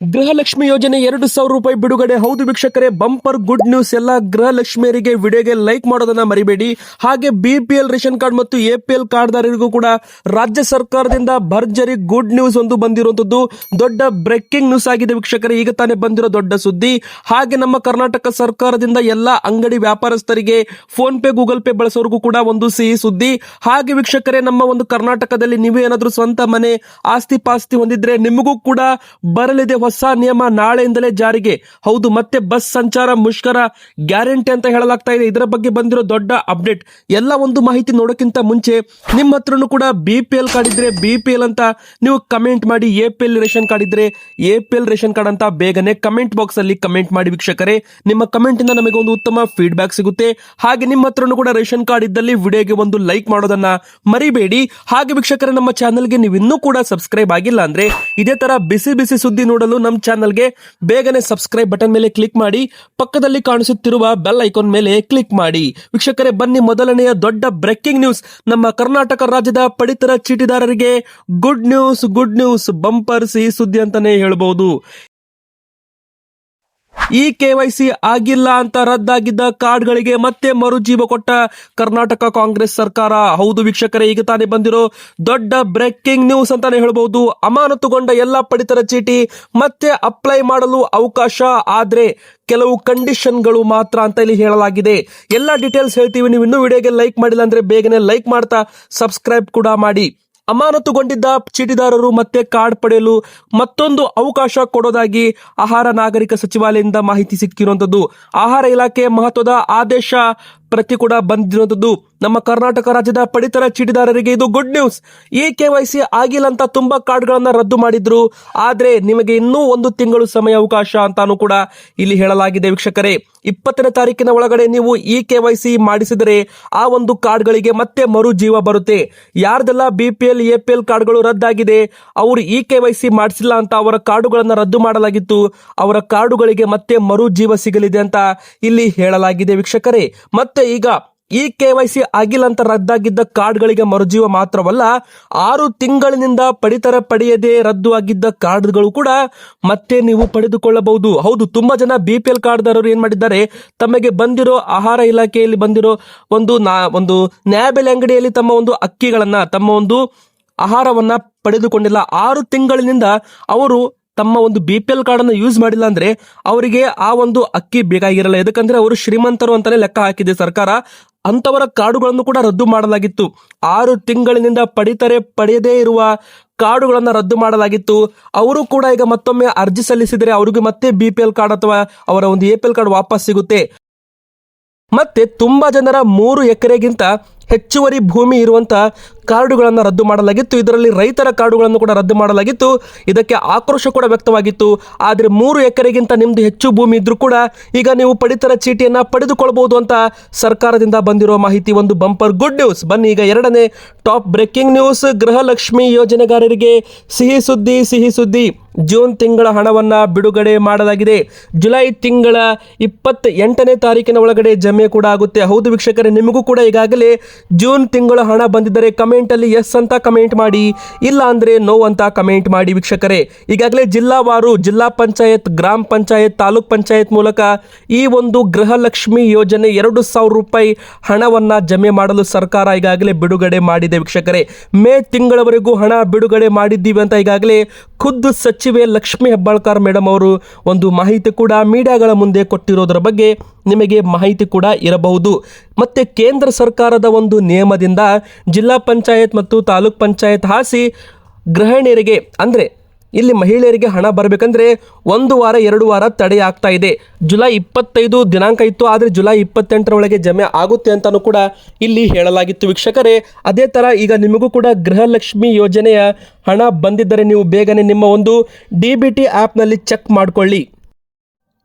ಗೃಹಲಕ್ಷ್ಮಿ ಯೋಜನೆ ಎರಡು ಸಾವಿರ ರೂಪಾಯಿ ಬಿಡುಗಡೆ. ಹೌದು ವೀಕ್ಷಕರೇ, ಬಂಪರ್ ಗುಡ್ ನ್ಯೂಸ್ ಎಲ್ಲ ಗೃಹಲಕ್ಷ್ಮಿಯರಿಗೆ ವಿಡಿಯೋಗೆ ಲೈಕ್ ಮಾಡೋದನ್ನ ಮರಿಬೇಡಿ. ಹಾಗೆ B P L ration card ಮತ್ತು ಎ ಪಿ ಎಲ್ ಕಾರ್ಡ್ದಾರರಿಗೂ ಕೂಡ ರಾಜ್ಯ ಸರ್ಕಾರದಿಂದ ಭರ್ಜರಿ ಗುಡ್ ನ್ಯೂಸ್ ಒಂದು ಬಂದಿರುವಂತದ್ದು. ದೊಡ್ಡ ಬ್ರೇಕಿಂಗ್ ನ್ಯೂಸ್ ಆಗಿದೆ ವೀಕ್ಷಕರೇ, ಈಗ ತಾನೇ ಬಂದಿರೋ ದೊಡ್ಡ ಸುದ್ದಿ. ಹಾಗೆ ನಮ್ಮ ಕರ್ನಾಟಕ ಸರ್ಕಾರದಿಂದ ಎಲ್ಲ ಅಂಗಡಿ ವ್ಯಾಪಾರಸ್ಥರಿಗೆ ಫೋನ್ ಪೇ, ಗೂಗಲ್ ಪೇ ಬಳಸೋರಿಗೂ ಕೂಡ ಒಂದು ಸಿಹಿ ಸುದ್ದಿ. ಹಾಗೆ ವೀಕ್ಷಕರೇ, ನಮ್ಮ ಒಂದು ಕರ್ನಾಟಕದಲ್ಲಿ ನೀವು ಏನಾದರೂ ಸ್ವಂತ ಮನೆ ಆಸ್ತಿ ಪಾಸ್ತಿ ಹೊಂದಿದ್ರೆ ನಿಮಗೂ ಕೂಡ ಬರಲಿದೆ ಹೊಸ ನಿಯಮ ನಾಳೆಯಿಂದಲೇ ಜಾರಿಗೆ. ಹೌದು, ಮತ್ತೆ ಬಸ್ ಸಂಚಾರ ಮುಷ್ಕರ ಗ್ಯಾರಂಟಿ ಅಂತ ಹೇಳಲಾಗ್ತಾ ಇದೆ. ಇದರ ಬಗ್ಗೆ ಬಂದಿರೋ ದೊಡ್ಡ ಅಪ್ಡೇಟ್. ಎಲ್ಲ ಒಂದು ಮಾಹಿತಿ ನೋಡೋಕ್ಕಿಂತ ಮುಂಚೆ ನಿಮ್ಮ ಹತ್ರನು ಕೂಡ ಬಿ ಪಿ ಎಲ್ ಕಾರ್ಡ್ ಇದ್ರೆ ಬಿ ಪಿ ಎಲ್ ಅಂತ ನೀವು ಕಮೆಂಟ್ ಮಾಡಿ A P L ration card ಇದ್ರೆ A P L ration card ಅಂತ ಬೇಗನೆ ಕಮೆಂಟ್ ಬಾಕ್ಸ್ ಅಲ್ಲಿ ಕಮೆಂಟ್ ಮಾಡಿ ವೀಕ್ಷಕರೇ. ನಿಮ್ಮ ಕಮೆಂಟ್ ಇಂದ ನಮಗೆ ಒಂದು ಉತ್ತಮ ಫೀಡ್ಬ್ಯಾಕ್ ಸಿಗುತ್ತೆ. ಹಾಗೆ ನಿಮ್ಮ ಹತ್ರನು ಕೂಡ ರೇಷನ್ ಕಾರ್ಡ್ ಇದ್ದಲ್ಲಿ ವಿಡಿಯೋಗೆ ಒಂದು ಲೈಕ್ ಮಾಡೋದನ್ನ ಮರಿಬೇಡಿ. ಹಾಗೆ ವೀಕ್ಷಕರೇ, ನಮ್ಮ ಚಾನೆಲ್ಗೆ ನೀವು ಇನ್ನೂ ಕೂಡ ಸಬ್ಸ್ಕ್ರೈಬ್ ಆಗಿಲ್ಲ ಅಂದ್ರೆ ಇದೇ ತರ ಬಿಸಿ ಬಿಸಿ ಸುದ್ದಿ ನೋಡಲು ನಮ್ಮ ಚಾನಲ್ಗೆ ಬೇಗನೆ ಸಬ್ಸ್ಕ್ರೈಬ್ ಬಟನ್ ಮೇಲೆ ಕ್ಲಿಕ್ ಮಾಡಿ, ಪಕ್ಕದಲ್ಲಿ ಕಾಣಿಸುತ್ತಿರುವ ಬೆಲ್ ಐಕಾನ್ ಮೇಲೆ ಕ್ಲಿಕ್ ಮಾಡಿ. ವೀಕ್ಷಕರೇ, ಬನ್ನಿ ಮೊದಲನೆಯ ದೊಡ್ಡ ಬ್ರೇಕಿಂಗ್ ನ್ಯೂಸ್ ನಮ್ಮ ಕರ್ನಾಟಕ ರಾಜ್ಯದ ಪಡಿತರ ಚೀಟಿದಾರರಿಗೆ good news good news bumper ಸಿಹಿ ಸುದ್ದಿ ಅಂತಾನೆ ಹೇಳ್ಬಹುದು ಈ ಕೆವೈಸಿ ಆಗಿಲ್ಲ ಅಂತ ರದ್ದಾಗಿದ್ದ ಕಾರ್ಡ್ಗಳಿಗೆ ಮತ್ತೆ ಮರುಜೀವ ಕೊಟ್ಟ ಕರ್ನಾಟಕ ಕಾಂಗ್ರೆಸ್ ಸರ್ಕಾರ. ಹೌದು ವೀಕ್ಷಕರೇ, ಈಗ ತಾನೇ ಬಂದಿರೋ ದೊಡ್ಡ ಬ್ರೇಕಿಂಗ್ ನ್ಯೂಸ್ ಅಂತಾನೆ ಹೇಳಬಹುದು ಅಮಾನತುಗೊಂಡ ಎಲ್ಲ ಪಡಿತರ ಚೀಟಿ ಮತ್ತೆ ಅಪ್ಲೈ ಮಾಡಲು ಅವಕಾಶ. ಆದ್ರೆ ಕೆಲವು ಕಂಡೀಷನ್ಗಳು ಮಾತ್ರ ಅಂತ ಇಲ್ಲಿ ಹೇಳಲಾಗಿದೆ. ಎಲ್ಲ ಡೀಟೇಲ್ಸ್ ಹೇಳ್ತೀವಿ ನೀವು ಇನ್ನೂ ವಿಡಿಯೋಗೆ ಲೈಕ್ ಮಾಡಿಲ್ಲ ಅಂದ್ರೆ ಬೇಗನೆ ಲೈಕ್ ಮಾಡ್ತಾ ಸಬ್ಸ್ಕ್ರೈಬ್ ಕೂಡ ಮಾಡಿ. ಅಮಾನತುಗೊಂಡಿದ್ದ ಚೀಟಿದಾರರು ಮತ್ತೆ ಕಾರ್ಡ್ ಪಡೆಯಲು ಮತ್ತೊಂದು ಅವಕಾಶ ಕೊಡೋದಾಗಿ ಆಹಾರ ನಾಗರಿಕ ಸಚಿವಾಲಯದಿಂದ ಮಾಹಿತಿ ಸಿಕ್ಕಿರುವಂತದ್ದು ಆಹಾರ ಇಲಾಖೆ ಮಹತ್ವದ ಆದೇಶ ಪ್ರತಿ ಕೂಡ ಬಂದಿರುವಂತದ್ದು ನಮ್ಮ ಕರ್ನಾಟಕ ರಾಜ್ಯದ ಪಡಿತರ ಚೀಟಿದಾರರಿಗೆ ಇದು good news e K Y C ಆಗಿಲ್ಲ ಅಂತ ತುಂಬಾ ಕಾರ್ಡ್ಗಳನ್ನು ರದ್ದು ಮಾಡಿದ್ರು. ಆದ್ರೆ ನಿಮಗೆ ಇನ್ನೂ ಒಂದು ತಿಂಗಳು ಸಮಯ ಅವಕಾಶ ಅಂತಾನು ಕೂಡ ಇಲ್ಲಿ ಹೇಳಲಾಗಿದೆ ವೀಕ್ಷಕರೇ. ಇಪ್ಪತ್ತನೇ ತಾರೀಕಿನ ಒಳಗಡೆ ನೀವು ಇ ಕೆ ವೈ ಸಿ ಮಾಡಿಸಿದರೆ ಆ ಒಂದು ಕಾರ್ಡ್ಗಳಿಗೆ ಮತ್ತೆ ಮರು ಜೀವ ಬರುತ್ತೆ. ಯಾರ್ದೆಲ್ಲ B P L, A P L ಕಾರ್ಡ್ಗಳು ರದ್ದಾಗಿದೆ, ಅವರು ಇ ಕೆ ವೈ ಸಿ ಮಾಡಿಸಿಲ್ಲ ಅಂತ ಅವರ ಕಾರ್ಡುಗಳನ್ನು ರದ್ದು ಮಾಡಲಾಗಿತ್ತು. ಅವರ ಕಾರ್ಡುಗಳಿಗೆ ಮತ್ತೆ ಮರು ಜೀವ ಸಿಗಲಿದೆ ಅಂತ ಇಲ್ಲಿ ಹೇಳಲಾಗಿದೆ ವೀಕ್ಷಕರೇ. ಮತ್ತೆ ಈಗ ಈ ಕೆ ವೈ ಸಿ ಆಗಿಲ್ಲ ಅಂತ ರದ್ದಾಗಿದ್ದ ಕಾರ್ಡ್ಗಳಿಗೆ ಮರುಜೀವ ಮಾತ್ರವಲ್ಲ, ಆರು ತಿಂಗಳಿನಿಂದ ಪಡಿತರ ಪಡೆಯದೆ ರದ್ದು ಆಗಿದ್ದ ಕಾರ್ಡ್ಗಳು ಕೂಡ ಮತ್ತೆ ನೀವು ಪಡೆದುಕೊಳ್ಳಬಹುದು. ಹೌದು, ತುಂಬಾ ಜನ ಬಿ ಪಿ ಎಲ್ ಕಾರ್ಡ್ದಾರರು ಏನ್ ಮಾಡಿದ್ದಾರೆ, ತಮಗೆ ಬಂದಿರೋ ಆಹಾರ ಇಲಾಖೆಯಲ್ಲಿ ಬಂದಿರೋ ಒಂದು ನಾ, ಒಂದು ನ್ಯಾಯಬೆಲೆ ಅಂಗಡಿಯಲ್ಲಿ ತಮ್ಮ ಒಂದು ಅಕ್ಕಿಗಳನ್ನ, ತಮ್ಮ ಒಂದು ಆಹಾರವನ್ನ ಪಡೆದುಕೊಂಡಿಲ್ಲ. ಆರು ತಿಂಗಳಿನಿಂದ ಅವರು ತಮ್ಮ ಒಂದು ಬಿ ಪಿ ಎಲ್ ಕಾರ್ಡ್ ಅನ್ನು ಯೂಸ್ ಮಾಡಿಲ್ಲ ಅಂದ್ರೆ ಅವರಿಗೆ ಆ ಒಂದು ಅಕ್ಕಿ ಬೇಕಾಗಿರಲ್ಲ. ಯಾಕಂದ್ರೆ ಅವರು ಶ್ರೀಮಂತರು ಅಂತಾನೆ ಲೆಕ್ಕ ಹಾಕಿದೆ ಸರ್ಕಾರ. ಅಂತವರ ಕಾರ್ಡುಗಳನ್ನು ಕೂಡ ರದ್ದು ಮಾಡಲಾಗಿತ್ತು. ಆರು ತಿಂಗಳಿನಿಂದ ಪಡಿತರೆ ಪಡೆಯದೇ ಇರುವ ಕಾರ್ಡುಗಳನ್ನು ರದ್ದು ಮಾಡಲಾಗಿತ್ತು. ಅವರು ಕೂಡ ಈಗ ಮತ್ತೊಮ್ಮೆ ಅರ್ಜಿ ಸಲ್ಲಿಸಿದರೆ ಅವರಿಗೆ ಮತ್ತೆ ಬಿ ಪಿ ಎಲ್ ಕಾರ್ಡ್ ಅಥವಾ ಅವರ ಒಂದು ಎ ಪಿ ಎಲ್ ಕಾರ್ಡ್ ವಾಪಸ್ ಸಿಗುತ್ತೆ. ಮತ್ತೆ ತುಂಬಾ ಜನರ ಮೂರು ಎಕರೆಗಿಂತ ಹೆಚ್ಚುವರಿ ಭೂಮಿ ಇರುವಂತ ಕಾರ್ಡುಗಳನ್ನು ರದ್ದು ಮಾಡಲಾಗಿತ್ತು. ಇದರಲ್ಲಿ ರೈತರ ಕಾರ್ಡುಗಳನ್ನು ಕೂಡ ರದ್ದು ಮಾಡಲಾಗಿತ್ತು. ಇದಕ್ಕೆ ಆಕ್ರೋಶ ಕೂಡ ವ್ಯಕ್ತವಾಗಿತ್ತು. ಆದರೆ ಮೂರು ಎಕರೆಗಿಂತ ನಿಮ್ದು ಹೆಚ್ಚು ಭೂಮಿ ಇದ್ದರೂ ಕೂಡ ಈಗ ನೀವು ಪಡಿತರ ಚೀಟಿಯನ್ನು ಪಡೆದುಕೊಳ್ಬಹುದು ಅಂತ ಸರ್ಕಾರದಿಂದ ಬಂದಿರೋ ಮಾಹಿತಿ. ಒಂದು ಬಂಪರ್ ಗುಡ್ ನ್ಯೂಸ್. ಬನ್ನಿ ಈಗ ಎರಡನೇ ಟಾಪ್ ಬ್ರೇಕಿಂಗ್ ನ್ಯೂಸ್. ಗೃಹಲಕ್ಷ್ಮಿ ಯೋಜನೆಗಾರರಿಗೆ ಸಿಹಿ ಸುದ್ದಿ ಸಿಹಿ ಸುದ್ದಿ. ಜೂನ್ ತಿಂಗಳ ಹಣವನ್ನ ಬಿಡುಗಡೆ ಮಾಡಲಾಗಿದೆ. ಜುಲೈ ತಿಂಗಳ ಇಪ್ಪತ್ತ ಎಂಟನೇ ತಾರೀಕಿನ ಒಳಗಡೆ ಜಮೆ ಕೂಡ ಆಗುತ್ತೆ. ಹೌದು ವೀಕ್ಷಕರೇ, ನಿಮಗೂ ಕೂಡ ಈಗಾಗಲೇ ಜೂನ್ ತಿಂಗಳ ಹಣ ಬಂದಿದ್ದರೆ ಕಮೆಂಟಲ್ಲಿ ಎಸ್ ಅಂತ ಕಮೆಂಟ್ ಮಾಡಿ, ಇಲ್ಲ ಅಂದ್ರೆ ನೋ ಅಂತ ಕಮೆಂಟ್ ಮಾಡಿ ವೀಕ್ಷಕರೇ. ಈಗಾಗಲೇ ಜಿಲ್ಲಾವಾರು, ಜಿಲ್ಲಾ ಪಂಚಾಯತ್, ಗ್ರಾಮ ಪಂಚಾಯತ್, ತಾಲೂಕ್ ಪಂಚಾಯತ್ ಮೂಲಕ ಈ ಒಂದು ಗೃಹಲಕ್ಷ್ಮಿ ಯೋಜನೆ ಎರಡು ಸಾವಿರ ರೂಪಾಯಿ ಹಣವನ್ನ ಜಮೆ ಮಾಡಲು ಸರ್ಕಾರ ಈಗಾಗಲೇ ಬಿಡುಗಡೆ ಮಾಡಿದೆ ವೀಕ್ಷಕರೇ. ಮೇ ತಿಂಗಳವರೆಗೂ ಹಣ ಬಿಡುಗಡೆ ಮಾಡಿದ್ದೀವಿ ಅಂತ ಈಗಾಗಲೇ ಖುದ್ದು ಸಚಿವೆ ಲಕ್ಷ್ಮಿ ಹೆಬ್ಬಾಳ್ಕರ್ ಮೇಡಮ್ ಅವರು ಒಂದು ಮಾಹಿತಿ ಕೂಡ ಮೀಡಿಯಾಗಳ ಮುಂದೆ ಕೊಟ್ಟಿರೋದರ ಬಗ್ಗೆ ನಿಮಗೆ ಮಾಹಿತಿ ಕೂಡ ಇರಬಹುದು. ಮತ್ತು ಕೇಂದ್ರ ಸರ್ಕಾರದ ಒಂದು ನಿಯಮದಿಂದ ಜಿಲ್ಲಾ ಪಂಚಾಯತ್ ಮತ್ತು ತಾಲೂಕ್ ಪಂಚಾಯತ್ ಹಾಸಿ ಗೃಹಿಣಿಯರಿಗೆ, ಅಂದರೆ ಇಲ್ಲಿ ಮಹಿಳೆಯರಿಗೆ ಹಣ ಬರಬೇಕಂದ್ರೆ ಒಂದು ವಾರ, ಎರಡು ವಾರ ತಡೆ ಇದೆ. ಜುಲೈ ಇಪ್ಪತ್ತೈದು ದಿನಾಂಕ ಇತ್ತು, ಆದರೆ ಜುಲೈ ಇಪ್ಪತ್ತೆಂಟರ ಒಳಗೆ ಜಮೆ ಆಗುತ್ತೆ ಅಂತಲೂ ಕೂಡ ಇಲ್ಲಿ ಹೇಳಲಾಗಿತ್ತು ವೀಕ್ಷಕರೇ. ಅದೇ ಥರ ಈಗ ನಿಮಗೂ ಕೂಡ ಗೃಹಲಕ್ಷ್ಮಿ ಯೋಜನೆಯ ಹಣ ಬಂದಿದ್ದರೆ ನೀವು ಬೇಗನೆ ನಿಮ್ಮ ಒಂದು ಡಿ ಬಿ ಟಿ ಆ್ಯಪ್ನಲ್ಲಿ ಚೆಕ್ ಮಾಡಿಕೊಳ್ಳಿ.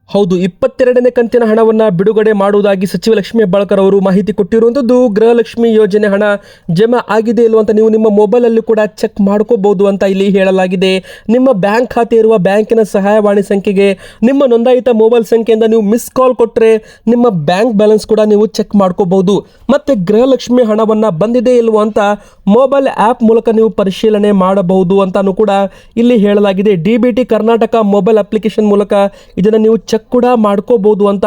ಹೌದು, ಇಪ್ಪತ್ತೆರಡನೇ ಕಂತಿನ ಹಣವನ್ನ ಬಿಡುಗಡೆ ಮಾಡುವುದಾಗಿ ಸಚಿವ ಲಕ್ಷ್ಮಿ ಹೆಬ್ಬಾಳ್ಕರ್ ಅವರು ಮಾಹಿತಿ ಕೊಟ್ಟಿರುವಂತದ್ದು ಗೃಹಲಕ್ಷ್ಮಿ ಯೋಜನೆ ಹಣ ಜಮಾ ಆಗಿದೆ ಇಲ್ಲೋ ನೀವು ನಿಮ್ಮ ಮೊಬೈಲ್ ಅಲ್ಲಿ ಕೂಡ ಚೆಕ್ ಮಾಡ್ಕೋಬಹುದು ಅಂತ ಇಲ್ಲಿ ಹೇಳಲಾಗಿದೆ. ನಿಮ್ಮ ಬ್ಯಾಂಕ್ ಖಾತೆ ಇರುವ ಬ್ಯಾಂಕಿನ ಸಹಾಯವಾಣಿ ಸಂಖ್ಯೆಗೆ ನಿಮ್ಮ ನೋಂದಾಯಿತ ಮೊಬೈಲ್ ಸಂಖ್ಯೆಯಿಂದ ನೀವು ಮಿಸ್ ಕಾಲ್ ಕೊಟ್ಟರೆ ನಿಮ್ಮ ಬ್ಯಾಂಕ್ ಬ್ಯಾಲೆನ್ಸ್ ಕೂಡ ನೀವು ಚೆಕ್ ಮಾಡ್ಕೋಬಹುದು. ಮತ್ತೆ ಗೃಹಲಕ್ಷ್ಮಿ ಹಣವನ್ನ ಬಂದಿದೆ ಇಲ್ವೋ ಅಂತ ಮೊಬೈಲ್ ಆ್ಯಪ್ ಮೂಲಕ ನೀವು ಪರಿಶೀಲನೆ ಮಾಡಬಹುದು ಅಂತಾನು ಕೂಡ ಇಲ್ಲಿ ಹೇಳಲಾಗಿದೆ. D B T Karnataka mobile application ಮೂಲಕ ಇದನ್ನು ನೀವು ಕೂಡ ಮಾಡ್ಕೋಬಹುದು ಅಂತ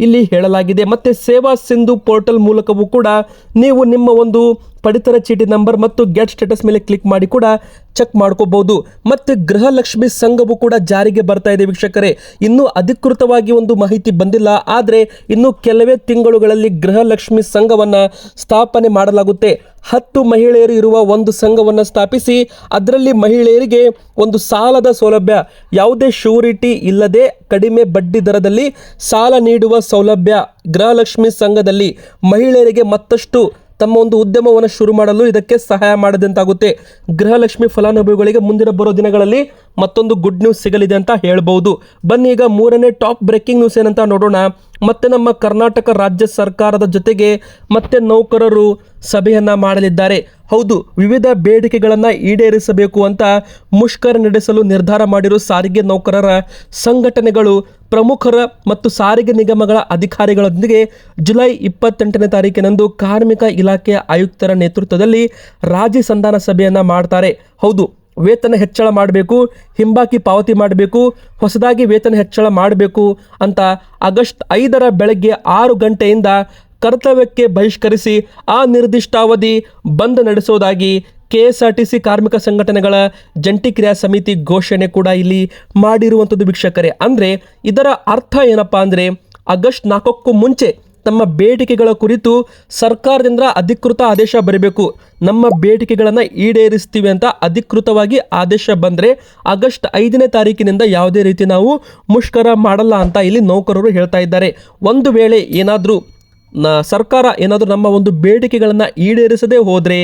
ಇಲ್ಲಿ ಹೇಳಲಾಗಿದೆ. ಮತ್ತೆ ಸೇವಾ ಸಿಂಧು ಪೋರ್ಟಲ್ ಮೂಲಕವೂ ಕೂಡ ನೀವು ನಿಮ್ಮ ಒಂದು ಪಡಿತರ ಚೀಟಿ ನಂಬರ್ ಮತ್ತು ಗೆಟ್ ಸ್ಟೇಟಸ್ ಮೇಲೆ ಕ್ಲಿಕ್ ಮಾಡಿ ಕೂಡ ಚೆಕ್ ಮಾಡ್ಕೋಬಹುದು. ಮತ್ತೆ ಗೃಹಲಕ್ಷ್ಮಿ ಸಂಘವು ಕೂಡ ಜಾರಿಗೆ ಬರ್ತಾ ಇದೆ ವೀಕ್ಷಕರೇ. ಇನ್ನೂ ಅಧಿಕೃತವಾಗಿ ಒಂದು ಮಾಹಿತಿ ಬಂದಿಲ್ಲ. ಆದರೆ ಇನ್ನು ಕೆಲವೇ ತಿಂಗಳುಗಳಲ್ಲಿ ಗೃಹಲಕ್ಷ್ಮಿ ಸಂಘವನ್ನ ಸ್ಥಾಪನೆ ಮಾಡಲಾಗುತ್ತೆ. ಹತ್ತು ಮಹಿಳೆಯರು ಇರುವ ಒಂದು ಸಂಘವನ್ನು ಸ್ಥಾಪಿಸಿ, ಅದರಲ್ಲಿ ಮಹಿಳೆಯರಿಗೆ ಒಂದು ಸಾಲದ ಸೌಲಭ್ಯ. ಯಾವುದೇ ಶ್ಯೂರಿಟಿ ಇಲ್ಲದೆ ಕಡಿಮೆ ಬಡ್ಡಿ ದರದಲ್ಲಿ ಸಾಲ ನೀಡುವ ಸೌಲಭ್ಯ ಗೃಹಲಕ್ಷ್ಮಿ ಸಂಘದಲ್ಲಿ ಮಹಿಳೆಯರಿಗೆ ಮತ್ತಷ್ಟು ತಮ್ಮ ಒಂದು ಉದ್ಯಮವನ್ನು ಶುರು ಮಾಡಲು ಇದಕ್ಕೆ ಸಹಾಯ ಮಾಡದಂತಾಗುತ್ತೆ. ಗೃಹಲಕ್ಷ್ಮಿ ಫಲಾನುಭವಿಗಳಿಗೆ ಮುಂದಿನ ಬರೋ ದಿನಗಳಲ್ಲಿ ಮತ್ತೊಂದು ಗುಡ್ ನ್ಯೂಸ್ ಸಿಗಲಿದೆ ಅಂತ ಹೇಳಬಹುದು ಬನ್ನಿ ಈಗ ಮೂರನೇ ಟಾಪ್ ಬ್ರೇಕಿಂಗ್ ನ್ಯೂಸ್ ಏನಂತ ನೋಡೋಣ. ಮತ್ತೆ ನಮ್ಮ ಕರ್ನಾಟಕ ರಾಜ್ಯ ಸರ್ಕಾರದ ಜೊತೆಗೆ ಮತ್ತೆ ನೌಕರರು ಸಭೆಯನ್ನ ಮಾಡಲಿದ್ದಾರೆ. ಹೌದು, ವಿವಿಧ ಬೇಡಿಕೆಗಳನ್ನು ಈಡೇರಿಸಬೇಕು ಅಂತ ಮುಷ್ಕರ ನಡೆಸಲು ನಿರ್ಧಾರ ಮಾಡಿರುವ ಸಾರಿಗೆ ನೌಕರರ ಸಂಘಟನೆಗಳು ಪ್ರಮುಖರ ಮತ್ತು ಸಾರಿಗೆ ನಿಗಮಗಳ ಅಧಿಕಾರಿಗಳೊಂದಿಗೆ ಜುಲೈ ಇಪ್ಪತ್ತೆಂಟನೇ ತಾರೀಕಿನಂದು ಕಾರ್ಮಿಕ ಇಲಾಖೆಯ ಆಯುಕ್ತರ ನೇತೃತ್ವದಲ್ಲಿ ರಾಜಿ ಸಂಧಾನ ಸಭೆಯನ್ನು ಮಾಡ್ತಾರೆ. ಹೌದು, ವೇತನ ಹೆಚ್ಚಳ ಮಾಡಬೇಕು, ಹಿಂಬಾಕಿ ಪಾವತಿ ಮಾಡಬೇಕು, ಹೊಸದಾಗಿ ವೇತನ ಹೆಚ್ಚಳ ಮಾಡಬೇಕು ಅಂತ ಆಗಸ್ಟ್ ಐದರ ಬೆಳಗ್ಗೆ ಆರು ಗಂಟೆಯಿಂದ ಕರ್ತವ್ಯಕ್ಕೆ ಬಹಿಷ್ಕರಿಸಿ ಆ ನಿರ್ದಿಷ್ಟಾವಧಿ ಬಂದ್ ನಡೆಸುವುದಾಗಿ ಕೆಎಸ್ಆರ್ಟಿಸಿ ಕಾರ್ಮಿಕ ಸಂಘಟನೆಗಳ ಜಂಟಿ ಕ್ರಿಯಾ ಸಮಿತಿ ಘೋಷಣೆ ಕೂಡ ಇಲ್ಲಿ ಮಾಡಿರುವಂಥದ್ದು ವೀಕ್ಷಕರೇ. ಅಂದರೆ ಇದರ ಅರ್ಥ ಏನಪ್ಪ ಅಂದರೆ ಆಗಸ್ಟ್ ನಾಲ್ಕಕ್ಕೂ ಮುಂಚೆ ತಮ್ಮ ಬೇಡಿಕೆಗಳ ಕುರಿತು ಸರ್ಕಾರದಿಂದ ಅಧಿಕೃತ ಆದೇಶ ಬರಬೇಕು. ನಮ್ಮ ಬೇಡಿಕೆಗಳನ್ನು ಈಡೇರಿಸ್ತೀವಿ ಅಂತ ಅಧಿಕೃತವಾಗಿ ಆದೇಶ ಬಂದರೆ ಆಗಸ್ಟ್ ಐದನೇ ತಾರೀಕಿನಿಂದ ಯಾವುದೇ ರೀತಿ ನಾವು ಮುಷ್ಕರ ಮಾಡಲ್ಲ ಅಂತ ಇಲ್ಲಿ ನೌಕರರು ಹೇಳ್ತಾ ಇದ್ದಾರೆ. ಒಂದು ವೇಳೆ ಏನಾದರೂ ಸರ್ಕಾರ ಏನಾದರೂ ನಮ್ಮ ಒಂದು ಬೇಡಿಕೆಗಳನ್ನು ಈಡೇರಿಸದೇ ಹೋದರೆ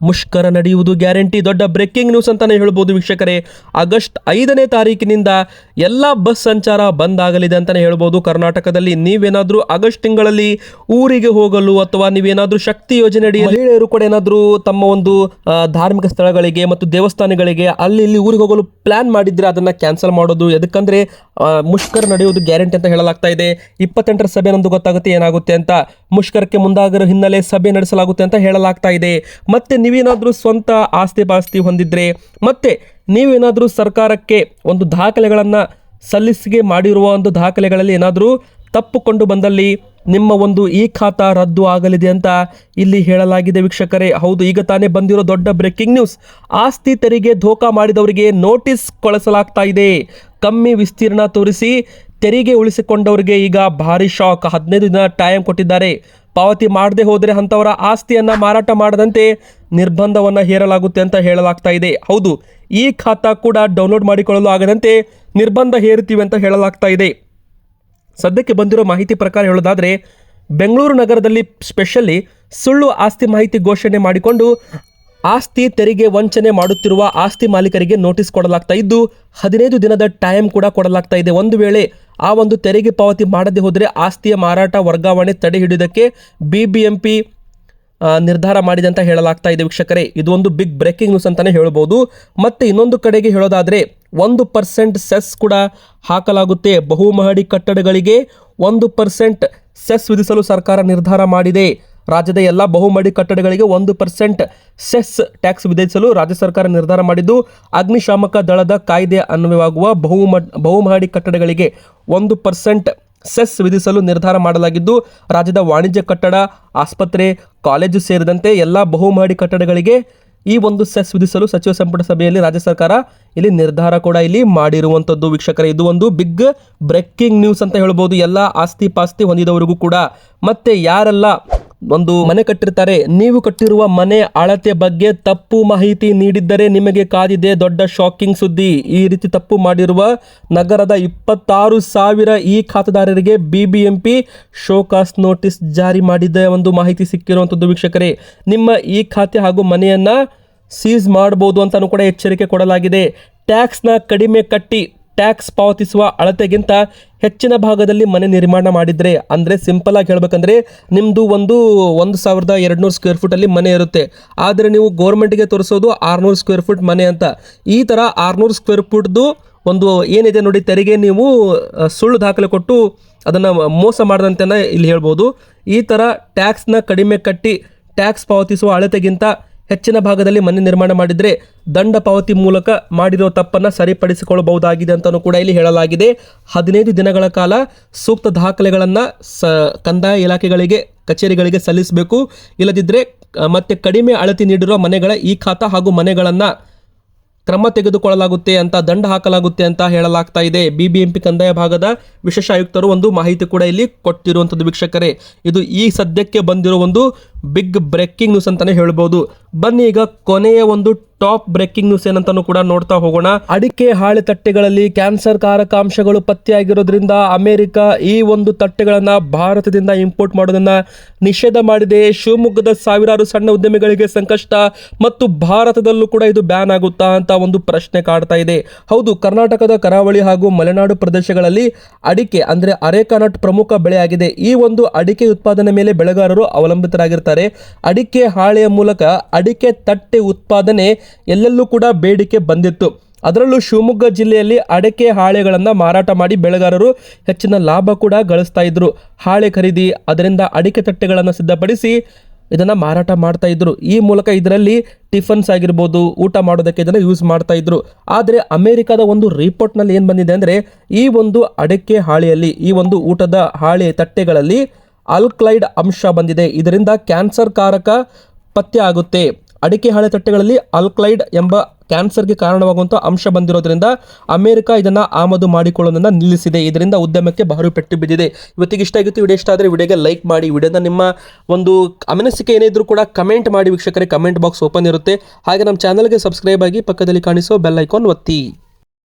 ಮುಷ್ಕರ ನಡೆಯುವುದು ಗ್ಯಾರಂಟಿ. ದೊಡ್ಡ ಬ್ರೇಕಿಂಗ್ ನ್ಯೂಸ್ ಅಂತಾನೆ ಹೇಳ್ಬೋದು ವೀಕ್ಷಕರೇ. ಆಗಸ್ಟ್ ಐದನೇ ತಾರೀಕಿನಿಂದ ಎಲ್ಲ ಬಸ್ ಸಂಚಾರ ಬಂದ್ ಆಗಲಿದೆ ಅಂತಾನೆ ಹೇಳ್ಬೋದು. ಕರ್ನಾಟಕದಲ್ಲಿ ನೀವೇನಾದರೂ ಆಗಸ್ಟ್ ತಿಂಗಳಲ್ಲಿ ಊರಿಗೆ ಹೋಗಲು ಅಥವಾ ನೀವೇನಾದರೂ ಶಕ್ತಿ ಯೋಜನೆ ಅಡಿ ಮಹಿಳೆಯರು ಕೂಡ ಏನಾದರೂ ತಮ್ಮ ಒಂದು ಧಾರ್ಮಿಕ ಸ್ಥಳಗಳಿಗೆ ಮತ್ತು ದೇವಸ್ಥಾನಗಳಿಗೆ ಅಲ್ಲಿ ಇಲ್ಲಿ ಊರಿಗೆ ಹೋಗಲು ಪ್ಲಾನ್ ಮಾಡಿದ್ರೆ ಅದನ್ನು ಕ್ಯಾನ್ಸಲ್ ಮಾಡೋದು. ಎದಕ್ಕಂದ್ರೆ ಮುಷ್ಕರ ನಡೆಯುವುದು ಗ್ಯಾರಂಟಿ ಅಂತ ಹೇಳಲಾಗ್ತಾ ಇದೆ. ಇಪ್ಪತ್ತೆಂಟರ ಸಭೆ ನಂದು ಗೊತ್ತಾಗುತ್ತೆ ಏನಾಗುತ್ತೆ ಅಂತ ಮುಷ್ಕರಕ್ಕೆ ಮುಂದಾಗಿರೋ ಹಿನ್ನೆಲೆ ಸಭೆ ನಡೆಸಲಾಗುತ್ತೆ ಅಂತ ಹೇಳಲಾಗ್ತಾ ಇದೆ. ಮತ್ತೆ ನೀವೇನಾದರೂ ಸ್ವಂತ ಆಸ್ತಿ ಪಾಸ್ತಿ ಹೊಂದಿದ್ರೆ ಮತ್ತು ನೀವೇನಾದರೂ ಸರ್ಕಾರಕ್ಕೆ ಒಂದು ದಾಖಲೆಗಳನ್ನು ಸಲ್ಲಿಸಿಗೆ ಮಾಡಿರುವ ಒಂದು ದಾಖಲೆಗಳಲ್ಲಿ ಏನಾದರೂ ತಪ್ಪುಕೊಂಡು ಬಂದಲ್ಲಿ ನಿಮ್ಮ ಒಂದು ಈ ಖಾತಾ ರದ್ದು ಆಗಲಿದೆ ಅಂತ ಇಲ್ಲಿ ಹೇಳಲಾಗಿದೆ ವೀಕ್ಷಕರೇ. ಹೌದು, ಈಗ ತಾನೇ ಬಂದಿರೋ ದೊಡ್ಡ ಬ್ರೇಕಿಂಗ್ ನ್ಯೂಸ್. ಆಸ್ತಿ ತೆರಿಗೆ ಧೋಕಾ ಮಾಡಿದವರಿಗೆ ನೋಟಿಸ್ ಕೊಳಿಸಲಾಗ್ತಾ ಇದೆ. ಕಮ್ಮಿ ವಿಸ್ತೀರ್ಣ ತೋರಿಸಿ ತೆರಿಗೆ ಉಳಿಸಿಕೊಂಡವರಿಗೆ ಈಗ ಭಾರಿ ಶಾಕ್. ಹದಿನೈದು ದಿನ ಟೈಮ್ ಕೊಟ್ಟಿದ್ದಾರೆ. ಪಾವತಿ ಮಾಡದೆ ಹೋದರೆ ಅಂಥವರ ಆಸ್ತಿಯನ್ನು ಮಾರಾಟ ಮಾಡದಂತೆ ನಿರ್ಬಂಧವನ್ನು ಹೇರಲಾಗುತ್ತೆ ಅಂತ ಹೇಳಲಾಗ್ತಾ ಇದೆ. ಹೌದು, ಈ ಖಾತಾ ಕೂಡ ಡೌನ್ಲೋಡ್ ಮಾಡಿಕೊಳ್ಳಲು ಆಗದಂತೆ ನಿರ್ಬಂಧ ಹೇರುತ್ತೀವಿ ಅಂತ ಹೇಳಲಾಗ್ತಾ ಇದೆ. ಸದ್ಯಕ್ಕೆ ಬಂದಿರೋ ಮಾಹಿತಿ ಪ್ರಕಾರ ಹೇಳೋದಾದರೆ, ಬೆಂಗಳೂರು ನಗರದಲ್ಲಿ ಸ್ಪೆಷಲಿ ಸುಳ್ಳು ಆಸ್ತಿ ಮಾಹಿತಿ ಘೋಷಣೆ ಮಾಡಿಕೊಂಡು ಆಸ್ತಿ ತೆರಿಗೆ ವಂಚನೆ ಮಾಡುತ್ತಿರುವ ಆಸ್ತಿ ಮಾಲೀಕರಿಗೆ ನೋಟಿಸ್ ಕೊಡಲಾಗ್ತಾ ಇದ್ದು, ಹದಿನೈದು ದಿನದ ಟೈಮ್ ಕೂಡ ಕೊಡಲಾಗ್ತಾ ಇದೆ. ಒಂದು ವೇಳೆ ಆ ಒಂದು ತೆರಿಗೆ ಪಾವತಿ ಮಾಡದೆ ಹೋದರೆ ಆಸ್ತಿಯ ಮಾರಾಟ ವರ್ಗಾವಣೆ ತಡೆ ಹಿಡಿಯೋದಕ್ಕೆ ಬಿ ಬಿ ಎಂ ನಿರ್ಧಾರ ಮಾಡಿದೆ ಅಂತ ಹೇಳಲಾಗ್ತಾ ಇದೆ ವೀಕ್ಷಕರೇ. ಇದು ಒಂದು ಬಿಗ್ ಬ್ರೇಕಿಂಗ್ ನ್ಯೂಸ್ ಅಂತಾನೆ ಹೇಳ್ಬೋದು. ಮತ್ತೆ ಇನ್ನೊಂದು ಕಡೆಗೆ ಹೇಳೋದಾದ್ರೆ, ಒಂದು ಪರ್ಸೆಂಟ್ ಸೆಸ್ ಕೂಡ ಹಾಕಲಾಗುತ್ತೆ. ಬಹುಮಹಡಿ ಕಟ್ಟಡಗಳಿಗೆ ಒಂದು ಪರ್ಸೆಂಟ್ ಸೆಸ್ ವಿಧಿಸಲು ಸರ್ಕಾರ ನಿರ್ಧಾರ ಮಾಡಿದೆ. ರಾಜ್ಯದ ಎಲ್ಲ ಬಹುಮಡಿ ಕಟ್ಟಡಗಳಿಗೆ ಒಂದು ಪರ್ಸೆಂಟ್ ಸೆಸ್ ಟ್ಯಾಕ್ಸ್ ವಿಧಿಸಲು ರಾಜ್ಯ ಸರ್ಕಾರ ನಿರ್ಧಾರ ಮಾಡಿದ್ದು, ಅಗ್ನಿಶಾಮಕ ದಳದ ಕಾಯ್ದೆ ಅನ್ವಯವಾಗುವ ಬಹುಮ, ಬಹುಮಹಡಿ ಕಟ್ಟಡಗಳಿಗೆ ಒಂದು ಪರ್ಸೆಂಟ್ ಸೆಸ್ ವಿಧಿಸಲು ನಿರ್ಧಾರ ಮಾಡಲಾಗಿದ್ದು, ರಾಜ್ಯದ ವಾಣಿಜ್ಯ ಕಟ್ಟಡ, ಆಸ್ಪತ್ರೆ, ಕಾಲೇಜು ಸೇರಿದಂತೆ ಎಲ್ಲ ಬಹುಮಹಡಿ ಕಟ್ಟಡಗಳಿಗೆ ಈ ಒಂದು ಸೆಸ್ ವಿಧಿಸಲು ಸಚಿವ ಸಂಪುಟ ಸಭೆಯಲ್ಲಿ ರಾಜ್ಯ ಸರ್ಕಾರ ಇಲ್ಲಿ ನಿರ್ಧಾರ ಕೂಡ ಇಲ್ಲಿ ಮಾಡಿರುವಂಥದ್ದು ವೀಕ್ಷಕರೇ, ಇದು ಒಂದು ಬಿಗ್ ಬ್ರೇಕಿಂಗ್ ನ್ಯೂಸ್ ಅಂತ ಹೇಳ್ಬೋದು. ಎಲ್ಲ ಆಸ್ತಿ ಪಾಸ್ತಿ ಹೊಂದಿದವರಿಗೂ ಕೂಡ. ಮತ್ತೆ ಯಾರೆಲ್ಲ ಒಂದು ಮನೆ ಕಟ್ಟಿರ್ತಾರೆ. ನೀವು ಕಟ್ಟಿರುವ ಮನೆ ಅಳತೆ ಬಗ್ಗೆ ತಪ್ಪು ಮಾಹಿತಿ ನೀಡಿದ್ದರೆ ನಿಮಗೆ ಕಾದಿದೆ ದೊಡ್ಡ ಶಾಕಿಂಗ್ ಸುದ್ದಿ. ಈ ರೀತಿ ತಪ್ಪು ಮಾಡಿರುವ ನಗರದ ಇಪ್ಪತ್ತಾರು ಸಾವಿರ ಈ ಖಾತೆದಾರರಿಗೆ ಬಿಬಿಎಂಪಿ ಶೋಕಾಸ್ ನೋಟಿಸ್ ಜಾರಿ ಮಾಡಿದ ಒಂದು ಮಾಹಿತಿ ಸಿಕ್ಕಿರುವಂಥದ್ದು ವೀಕ್ಷಕರೇ. ನಿಮ್ಮ ಈ ಖಾತೆ ಹಾಗೂ ಮನೆಯನ್ನ ಸೀಸ್ ಮಾಡಬಹುದು ಅಂತಲೂ ಕೂಡ ಎಚ್ಚರಿಕೆ ಕೊಡಲಾಗಿದೆ. ಟ್ಯಾಕ್ಸ್ನ ಕಡಿಮೆ ಕಟ್ಟಿ ಟ್ಯಾಕ್ಸ್ ಪಾವತಿಸುವ ಅಳತೆಗಿಂತ ಹೆಚ್ಚಿನ ಭಾಗದಲ್ಲಿ ಮನೆ ನಿರ್ಮಾಣ ಮಾಡಿದರೆ, ಅಂದರೆ ಸಿಂಪಲ್ ಆಗಿ ಹೇಳ್ಬೇಕಂದ್ರೆ ನಿಮ್ಮದು ಒಂದು ಒಂದು ಸಾವಿರದ ಎರಡುನೂರು ಸ್ಕ್ವೇರ್ ಫೀಟಲ್ಲಿ ಮನೆ ಇರುತ್ತೆ. ಆದರೆ ನೀವು ಗೌರ್ಮೆಂಟ್ಗೆ ತೋರಿಸೋದು ಆರುನೂರು ಸ್ಕ್ವೇರ್ ಫೀಟ್ ಮನೆ ಅಂತ. ಈ ಥರ ಆರುನೂರು ಸ್ಕ್ವೇರ್ ಫೀಟ್ದು ಒಂದು ಏನಿದೆ ನೋಡಿ, ತೆರಿಗೆ ನೀವು ಸುಳ್ಳು ದಾಖಲೆ ಕೊಟ್ಟು ಅದನ್ನು ಮೋಸ ಮಾಡಿದಂತೆನ ಇಲ್ಲಿ ಹೇಳ್ಬೋದು. ಈ ಥರ ಟ್ಯಾಕ್ಸ್ನ ಕಡಿಮೆ ಕಟ್ಟಿ, ಟ್ಯಾಕ್ಸ್ ಪಾವತಿಸುವ ಅಳತೆಗಿಂತ ಹೆಚ್ಚಿನ ಭಾಗದಲ್ಲಿ ಮನೆ ನಿರ್ಮಾಣ ಮಾಡಿದರೆ ದಂಡ ಪಾವತಿ ಮೂಲಕ ಮಾಡಿರೋ ತಪ್ಪನ್ನು ಸರಿಪಡಿಸಿಕೊಳ್ಳಬಹುದಾಗಿದೆ ಅಂತಲೂ ಕೂಡ ಇಲ್ಲಿ ಹೇಳಲಾಗಿದೆ. ಹದಿನೈದು ದಿನಗಳ ಕಾಲ ಸೂಕ್ತ ದಾಖಲೆಗಳನ್ನು ಸ, ಕಂದಾಯ ಇಲಾಖೆಗಳಿಗೆ, ಕಚೇರಿಗಳಿಗೆ ಸಲ್ಲಿಸಬೇಕು. ಇಲ್ಲದಿದ್ದರೆ ಮತ್ತೆ ಕಡಿಮೆ ಅಳತಿ ನೀಡಿರುವ ಮನೆಗಳ ಈ ಖಾತಾ ಹಾಗೂ ಮನೆಗಳನ್ನು ಕ್ರಮ ತೆಗೆದುಕೊಳ್ಳಲಾಗುತ್ತೆ ಅಂತ, ದಂಡ ಹಾಕಲಾಗುತ್ತೆ ಅಂತ ಹೇಳಲಾಗ್ತಾ ಇದೆ. ಬಿಬಿಎಂಪಿ ಕಂದಾಯ ಭಾಗದ ವಿಶೇಷ ಆಯುಕ್ತರು ಒಂದು ಮಾಹಿತಿ ಕೂಡ ಇಲ್ಲಿ ಕೊಟ್ಟಿರುವಂಥದ್ದು ವೀಕ್ಷಕರೇ. ಇದು ಈ ಸದ್ಯಕ್ಕೆ ಬಂದಿರೋ ಒಂದು ಬಿಗ್ ಬ್ರೇಕಿಂಗ್ ನ್ಯೂಸ್ ಅಂತಾನೆ ಹೇಳ್ಬೋದು. ಬನ್ನಿ ಈಗ ಕೊನೆಯ ಒಂದು ಟಾಪ್ ಬ್ರೇಕಿಂಗ್ ನ್ಯೂಸ್ ಏನಂತಾನು ಕೂಡ ನೋಡ್ತಾ ಹೋಗೋಣ. ಅಡಿಕೆ ಹಾಳೆ ತಟ್ಟೆಗಳಲ್ಲಿ ಕ್ಯಾನ್ಸರ್ ಕಾರಕ ಅಂಶಗಳು ಪತ್ತೆಯಾಗಿರೋದ್ರಿಂದ ಅಮೆರಿಕ ಈ ಒಂದು ತಟ್ಟೆಗಳನ್ನ ಭಾರತದಿಂದ ಇಂಪೋರ್ಟ್ ಮಾಡೋದನ್ನ ನಿಷೇಧ ಮಾಡಿದೆ. ಶಿವಮೊಗ್ಗದ ಸಾವಿರಾರು ಸಣ್ಣ ಉದ್ಯಮಿಗಳಿಗೆ ಸಂಕಷ್ಟ ಮತ್ತು ಭಾರತದಲ್ಲೂ ಕೂಡ ಇದು ಬ್ಯಾನ್ ಆಗುತ್ತಾ ಅಂತ ಒಂದು ಪ್ರಶ್ನೆ ಕಾಡ್ತಾ ಇದೆ. ಹೌದು, ಕರ್ನಾಟಕದ ಕರಾವಳಿ ಹಾಗೂ ಮಲೆನಾಡು ಪ್ರದೇಶಗಳಲ್ಲಿ ಅಡಿಕೆ ಅಂದ್ರೆ ಅರೇಕಾನಟ್ ಪ್ರಮುಖ ಬೆಳೆಯಾಗಿದೆ. ಈ ಒಂದು ಅಡಿಕೆ ಉತ್ಪಾದನೆ ಮೇಲೆ ಬೆಳೆಗಾರರು ಅವಲಂಬಿತರಾಗಿರ್ತಾರೆ. ಅಡಿಕೆ ಹಾಳೆಯ ಮೂಲಕ ಅಡಿಕೆ ತಟ್ಟೆ ಉತ್ಪಾದನೆ ಎಲ್ಲೆಲ್ಲೂ ಕೂಡ ಬೇಡಿಕೆ ಬಂದಿತ್ತು. ಅದರಲ್ಲೂ ಶಿವಮೊಗ್ಗ ಜಿಲ್ಲೆಯಲ್ಲಿ ಅಡಕೆ ಹಾಳೆಗಳನ್ನು ಮಾರಾಟ ಮಾಡಿ ಬೆಳೆಗಾರರು ಹೆಚ್ಚಿನ ಲಾಭ ಕೂಡ ಗಳಿಸ್ತಾ ಇದ್ರು. ಹಾಳೆ ಖರೀದಿ, ಅದರಿಂದ ಅಡಿಕೆ ತಟ್ಟೆಗಳನ್ನು ಸಿದ್ಧಪಡಿಸಿ ಇದನ್ನು ಮಾರಾಟ ಮಾಡ್ತಾ ಇದ್ರು. ಈ ಮೂಲಕ ಇದರಲ್ಲಿ ಟಿಫನ್ಸ್ ಆಗಿರ್ಬೋದು, ಊಟ ಮಾಡೋದಕ್ಕೆ ಇದನ್ನು ಯೂಸ್ ಮಾಡ್ತಾ ಇದ್ರು. ಆದರೆ ಅಮೆರಿಕದ ಒಂದು ರಿಪೋರ್ಟ್ನಲ್ಲಿ ಏನು ಬಂದಿದೆ ಅಂದರೆ, ಈ ಒಂದು ಅಡಿಕೆ ಹಾಳೆಯಲ್ಲಿ, ಈ ಒಂದು ಊಟದ ಹಾಳೆ ತಟ್ಟೆಗಳಲ್ಲಿ ಅಲ್ಕ್ಲೈಡ್ ಅಂಶ ಬಂದಿದೆ. ಇದರಿಂದ ಕ್ಯಾನ್ಸರ್ ಕಾರಕ ಪತ್ತೆ ಆಗುತ್ತೆ. ಅಡಿಕೆ ಹಾಳೆ ತಟ್ಟೆಗಳಲ್ಲಿ ಆಲ್ಕ್ಲೈಡ್ ಎಂಬ ಕ್ಯಾನ್ಸರ್ಗೆ ಕಾರಣವಾಗುವಂಥ ಅಂಶ ಬಂದಿರೋದ್ರಿಂದ ಅಮೆರಿಕ ಇದನ್ನು ಆಮದು ಮಾಡಿಕೊಳ್ಳೋದನ್ನು ನಿಲ್ಲಿಸಿದೆ. ಇದರಿಂದ ಉದ್ಯಮಕ್ಕೆ ಬಹಳ ಪೆಟ್ಟು ಬಿದ್ದಿದೆ. ಇವತ್ತಿಗೆ ಇಷ್ಟ ಆಗಿತ್ತು. ವಿಡಿಯೋ ಇಷ್ಟ ಆದರೆ ವಿಡಿಯೋಗೆ ಲೈಕ್ ಮಾಡಿ. ವಿಡಿಯೋದ ನಿಮ್ಮ ಒಂದು ಅಮನಸಿಕೆ ಏನಿದ್ರು ಕೂಡ ಕಮೆಂಟ್ ಮಾಡಿ. ವೀಕ್ಷಕರೇ, ಕಮೆಂಟ್ ಬಾಕ್ಸ್ ಓಪನ್ ಇರುತ್ತೆ. ಹಾಗೆ ನಮ್ಮ ಚಾನಲ್ಗೆ ಸಬ್ಸ್ಕ್ರೈಬ್ ಆಗಿ ಪಕ್ಕದಲ್ಲಿ ಕಾಣಿಸೋ ಬೆಲ್ ಐಕಾನ್ ಒತ್ತಿ.